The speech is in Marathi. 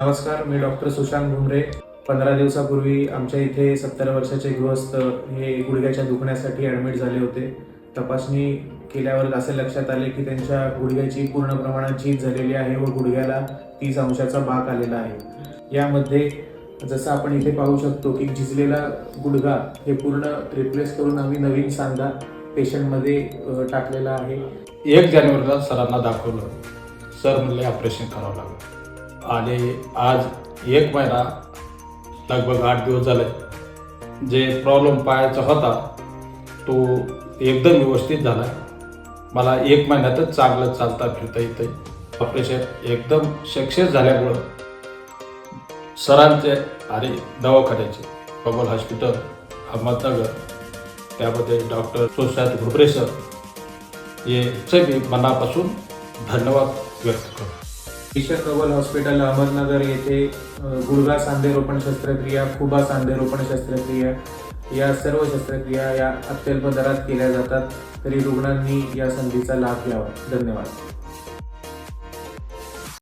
नमस्कार मी डॉक्टर सुशांत भुमरे. पंधरा दिवसापूर्वी आमच्या इथे सत्तर वर्षाचे गृहस्थ हे गुडघ्याच्या दुखण्यासाठी ॲडमिट झाले होते. तपासणी केल्यावर असे लक्षात आले की त्यांच्या गुडघ्याची पूर्ण प्रमाणात झीज झालेली आहे व गुडघ्याला तीस अंशाचा भाग आलेला आहे. यामध्ये जसं आपण इथे पाहू शकतो की झिजलेला गुडघा हे पूर्ण रिप्लेस करून आम्ही नवीन सांधा पेशंटमध्ये टाकलेला आहे. एक जानेवारीला सरांना दाखवलं. सर म्हणले ऑपरेशन करावं लागलं. आणि आज एक महिना लगभग आठ दिवस झाले. जे प्रॉब्लेम पायाचा होता तो एकदम व्यवस्थित झाला. मला एक महिन्यातच चांगलं चालता फिरता येतं ऑपरेशन एकदम सक्सेस झाल्यामुळं सरांचे आणि दवाखान्याचे कमल हॉस्पिटल अहमदनगर त्यामध्ये डॉक्टर सुशांत घुबरे सर याचे मी मनापासून धन्यवाद व्यक्त करतो. ईशर कबल हॉस्पिटल अहमदनगर येथे अ, गुडघा सांधेरोपण शस्त्रक्रिया खुबा सांधेरोपण शस्त्रक्रिया या सर्व शस्त्रक्रिया या अत्यल्प दरात केल्या जातात. तरी रुग्णांनी या संधीचा लाभ घ्यावा. धन्यवाद.